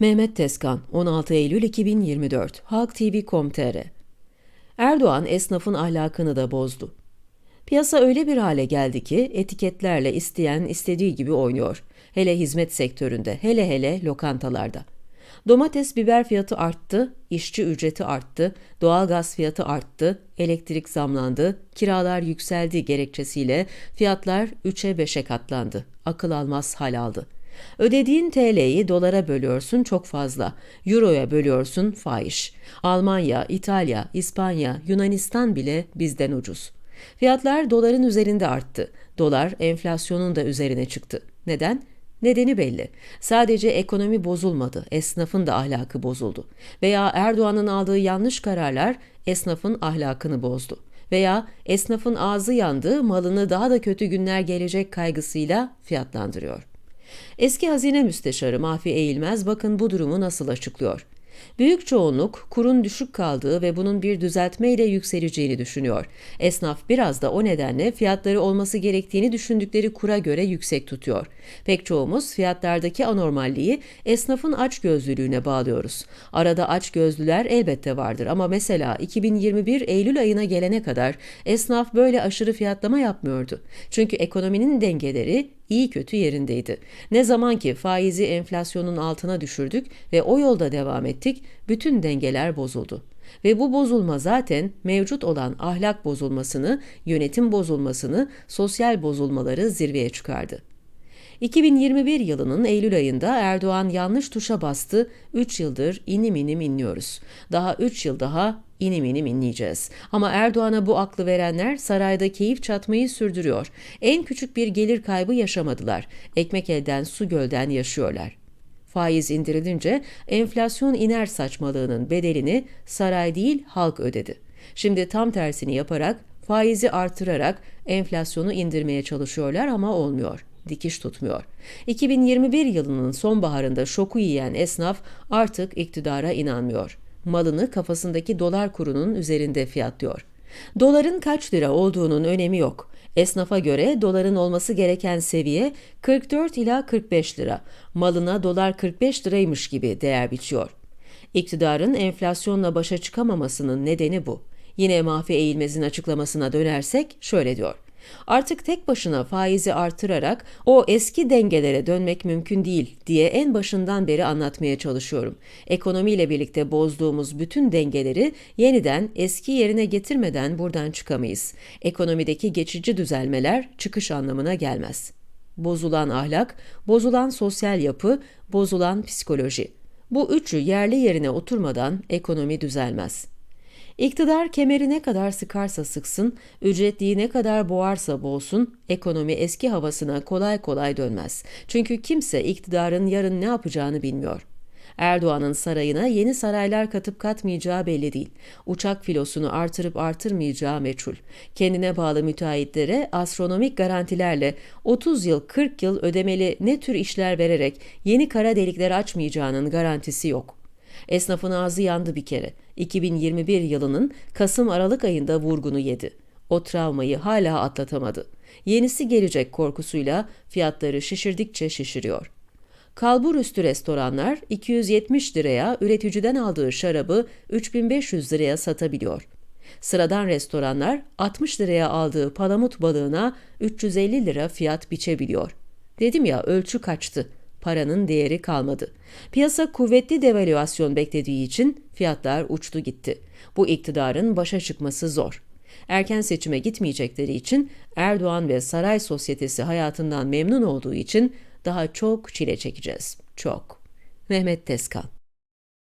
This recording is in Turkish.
Mehmet Tezkan, 16 Eylül 2024, Halk TV.com.tr Erdoğan esnafın ahlakını da bozdu. Piyasa öyle bir hale geldi ki etiketlerle isteyen istediği gibi oynuyor. Hele hizmet sektöründe, hele hele lokantalarda. Domates, biber fiyatı arttı, işçi ücreti arttı, doğalgaz fiyatı arttı, elektrik zamlandı, kiralar yükseldi gerekçesiyle fiyatlar 3'e 5'e katlandı. Akıl almaz hal aldı. Ödediğin TL'yi dolara bölüyorsun çok fazla. Euroya bölüyorsun fahiş. Almanya, İtalya, İspanya, Yunanistan bile bizden ucuz. Fiyatlar doların üzerinde arttı. Dolar enflasyonun da üzerine çıktı. Neden? Nedeni belli. Sadece ekonomi bozulmadı, esnafın da ahlakı bozuldu. Veya Erdoğan'ın aldığı yanlış kararlar esnafın ahlakını bozdu. Veya esnafın ağzı yandı, malını daha da kötü günler gelecek kaygısıyla fiyatlandırıyor. Eski Hazine Müsteşarı Mahfi Eğilmez bakın bu durumu nasıl açıklıyor. Büyük çoğunluk kurun düşük kaldığı ve bunun bir düzeltmeyle yükseleceğini düşünüyor. Esnaf biraz da o nedenle fiyatları olması gerektiğini düşündükleri kura göre yüksek tutuyor. Pek çoğumuz fiyatlardaki anormalliği esnafın açgözlülüğüne bağlıyoruz. Arada açgözlüler elbette vardır ama mesela 2021 Eylül ayına gelene kadar esnaf böyle aşırı fiyatlama yapmıyordu. Çünkü ekonominin dengeleri iyi kötü yerindeydi. Ne zaman ki faizi enflasyonun altına düşürdük ve o yolda devam ettik, bütün dengeler bozuldu. Ve bu bozulma zaten mevcut olan ahlak bozulmasını, yönetim bozulmasını, sosyal bozulmaları zirveye çıkardı. 2021 yılının Eylül ayında Erdoğan yanlış tuşa bastı, 3 yıldır inim inim inliyoruz. Daha 3 yıl daha inim inim inleyeceğiz. Ama Erdoğan'a bu aklı verenler sarayda keyif çatmayı sürdürüyor. En küçük bir gelir kaybı yaşamadılar. Ekmek elden su gölden yaşıyorlar. Faiz indirilince enflasyon iner saçmalığının bedelini saray değil halk ödedi. Şimdi tam tersini yaparak faizi artırarak enflasyonu indirmeye çalışıyorlar ama olmuyor dikiş tutmuyor. 2021 yılının sonbaharında şoku yiyen esnaf artık iktidara inanmıyor. Malını kafasındaki dolar kurunun üzerinde fiyatlıyor. Doların kaç lira olduğunun önemi yok. Esnafa göre doların olması gereken seviye 44 ila 45 lira. Malına dolar 45 liraymış gibi değer biçiyor. İktidarın enflasyonla başa çıkamamasının nedeni bu. Yine Mahfi Eğilmez'in açıklamasına dönersek şöyle diyor. Artık tek başına faizi artırarak o eski dengelere dönmek mümkün değil diye en başından beri anlatmaya çalışıyorum. Ekonomiyle birlikte bozduğumuz bütün dengeleri yeniden eski yerine getirmeden buradan çıkamayız. Ekonomideki geçici düzelmeler çıkış anlamına gelmez. Bozulan ahlak, bozulan sosyal yapı, bozulan psikoloji. Bu üçü yerli yerine oturmadan ekonomi düzelmez.'' İktidar kemeri ne kadar sıkarsa sıksın, ücretliyi ne kadar boğarsa boğsun, ekonomi eski havasına kolay kolay dönmez. Çünkü kimse iktidarın yarın ne yapacağını bilmiyor. Erdoğan'ın sarayına yeni saraylar katıp katmayacağı belli değil. Uçak filosunu artırıp artırmayacağı meçhul. Kendine bağlı müteahhitlere astronomik garantilerle 30 yıl 40 yıl ödemeli ne tür işler vererek yeni kara delikler açmayacağının garantisi yok. Esnafın ağzı yandı bir kere. 2021 yılının Kasım-Aralık ayında vurgunu yedi. O travmayı hala atlatamadı. Yenisi gelecek korkusuyla fiyatları şişirdikçe şişiriyor. Kalbur üstü restoranlar 270 liraya üreticiden aldığı şarabı 3500 liraya satabiliyor. Sıradan restoranlar 60 liraya aldığı palamut balığına 350 lira fiyat biçebiliyor. Dedim ya ölçü kaçtı paranın değeri kalmadı. Piyasa kuvvetli devalüasyon beklediği için fiyatlar uçtu gitti. Bu iktidarın başa çıkması zor. Erken seçime gitmeyecekleri için Erdoğan ve saray sosyetesi hayatından memnun olduğu için daha çok çile çekeceğiz. Çok. Mehmet Tezkan